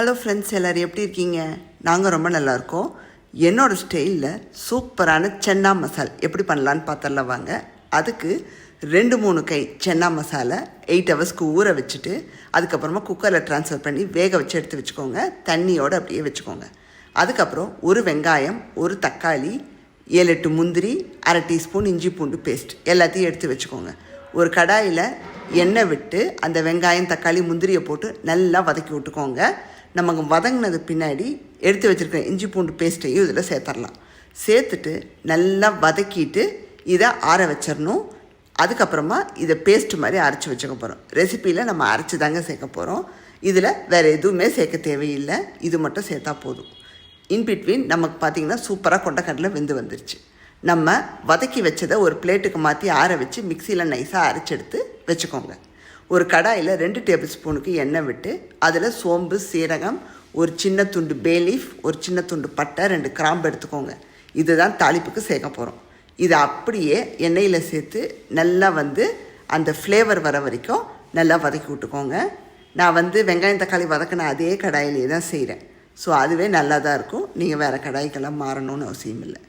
Hello friends எல்லோரும் எப்படி இருக்கீங்க? நாங்கள் ரொம்ப நல்லாயிருக்கோம் என்னோடய ஸ்டைலில் சூப்பரான சென்னா மசால் எப்படி பண்ணலான்னு பார்த்தரல வாங்க. அதுக்கு ரெண்டு மூணு கை சென்னா மசாலா எயிட் ஹவர்ஸ்க்கு ஊற வச்சுட்டு அதுக்கப்புறமா குக்கரில் ட்ரான்ஸ்ஃபர் பண்ணி வேக வச்சு எடுத்து வச்சுக்கோங்க. தண்ணியோடு அப்படியே வச்சுக்கோங்க. அதுக்கப்புறம் ஒரு வெங்காயம் ஒரு தக்காளி ஏழு எட்டு முந்திரி அரை டீஸ்பூன் இஞ்சி பூண்டு பேஸ்ட் எல்லாத்தையும் எடுத்து வச்சுக்கோங்க. ஒரு கடாயில் எண்ணெய் விட்டு அந்த வெங்காயம் தக்காளி முந்திரியை போட்டு நல்லா வதக்கி விட்டுக்கோங்க. நமக்கு வதங்கினது பின்னாடி எடுத்து வச்சுருக்க இஞ்சி பூண்டு பேஸ்ட்டையும் இதில் சேர்த்துடலாம் சேர்த்துட்டு நல்லா வதக்கிட்டு இதை ஆற வச்சிடணும் அதுக்கப்புறமா இதை பேஸ்ட் மாதிரி அரைச்சி வச்சுக்க போகிறோம் ரெசிப்பியில் நம்ம அரைச்சி தாங்க சேர்க்க போகிறோம் இதில் வேறு எதுவுமே சேர்க்க தேவையில்லை. இது மட்டும் சேர்த்தா போதும். இன்பிட்வீன் நமக்கு பார்த்திங்கன்னா சூப்பராக கொண்டக்கடலை வெந்து வந்துருச்சு. நம்ம வதக்கி வச்சதை ஒரு பிளேட்டுக்கு மாற்றி ஆற வச்சு மிக்சியில் நைஸாக அரைச்செடுத்து வச்சுக்கோங்க. ஒரு கடாயில் ரெண்டு டேபிள் ஸ்பூனுக்கு எண்ணெய் விட்டு அதில் சோம்பு சீரகம் ஒரு சின்ன துண்டு பேலீஃப் ஒரு சின்ன துண்டு பட்டை ரெண்டு கிராம்பு எடுத்துக்கோங்க. இதுதான் தாளிப்புக்கு சேர்க்க போகிறோம் இதை அப்படியே எண்ணெயில் சேர்த்து நல்லா வந்து அந்த ஃப்ளேவர் வர வரைக்கும் நல்லா வதக்கி விட்டுக்கோங்க. நான் வந்து வெங்காயம் தக்காளி வதக்கின அதே கடாயிலே தான் செய்கிறேன் ஸோ அதுவே நல்லா தான் இருக்கும். நீங்கள் வேறு கடாய்க்கெல்லாம் மாறணும்னு அவசியம் இல்லை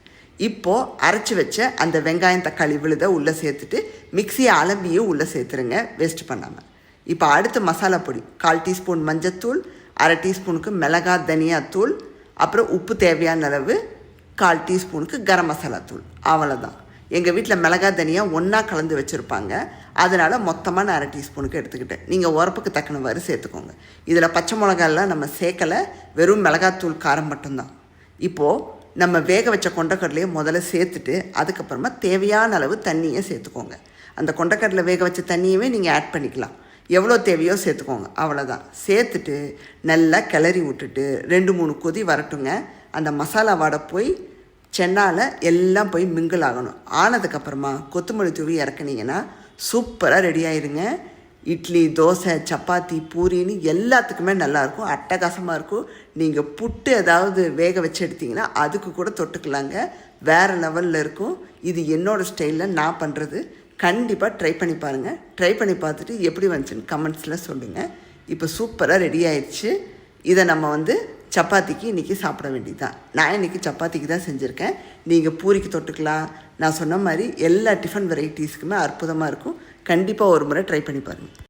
இப்போது அரைச்சி வச்ச அந்த வெங்காயம் தக்காளி விழுத உள்ளே சேர்த்துட்டு மிக்சியை அலம்பியும் உள்ளே சேர்த்துருங்க வேஸ்ட் பண்ணாமல் இப்போ அடுத்து மசாலா பொடி கால் டீஸ்பூன் மஞ்சத்தூள் அரை டீஸ்பூனுக்கு மிளகா தனியாத்தூள் அப்புறம் உப்பு தேவையான அளவு கால் டீஸ்பூனுக்கு கரம் மசாலா தூள் அவ்வளோதான் எங்கள் வீட்டில் மிளகா தனியாக ஒன்றா கலந்து வச்சுருப்பாங்க. அதனால் மொத்தமாக நான் அரை டீஸ்பூனுக்கு எடுத்துக்கிட்டேன். நீங்கள் உரப்புக்கு தக்கனவாறு சேர்த்துக்கோங்க. இதில் பச்சை மிளகாலாம் நம்ம சேர்க்கலை வெறும் மிளகாத்தூள் காரம் மட்டும்தான். இப்போது நம்ம வேக வச்ச கொண்டக்கடலையை முதல்ல சேர்த்துட்டு அதுக்கப்புறமா தேவையான அளவு தண்ணியை சேர்த்துக்கோங்க. அந்த கொண்டக்கடலை வேக வச்ச தண்ணியவே நீங்கள் ஆட் பண்ணிக்கலாம். எவ்வளோ தேவையோ சேர்த்துக்கோங்க. அவ்வளோதான் சேர்த்துட்டு நல்லா கிளறி விட்டுட்டு ரெண்டு மூணு கொதி வரட்டுங்க. அந்த மசாலா வாடை போய் சென்னால் எல்லாம் போய் மிங்கிள் ஆகணும். ஆனதுக்கப்புறமா கொத்தமல்லி தூவி இறக்குனீங்கன்னா சூப்பராக ரெடி ஆயிருங்க. இட்லி தோசை சப்பாத்தி பூரின்னு எல்லாத்துக்குமே நல்லாயிருக்கும். அட்டகாசமாக இருக்கும். நீங்கள் புட்டு ஏதாவது வேக வச்சு எடுத்திங்கன்னா அதுக்கு கூட தொட்டுக்கலாங்க. வேறு லெவலில் இருக்கும். இது என்னோடய ஸ்டைலில் நான் பண்ணுறது கண்டிப்பாக ட்ரை பண்ணி பாருங்கள் ட்ரை பண்ணி பார்த்துட்டு எப்படி வந்துச்சுன்னு கமெண்ட்ஸில் சொல்லுங்கள் இப்போ சூப்பராக ரெடி ஆயிடுச்சு. இதை நம்ம வந்து சப்பாத்திக்கு இன்றைக்கி சாப்பிட வேண்டியதுதான். நான் இன்றைக்கி சப்பாத்திக்கு தான் செஞ்சுருக்கேன். நீங்கள் பூரிக்கு தொட்டுக்கலாம். நான் சொன்ன மாதிரி எல்லா டிஃபன் வெரைட்டிஸ்க்குமே அற்புதமாக இருக்கும். கண்டிப்பாக ஒரு முறை ட்ரை பண்ணி பாருங்கள்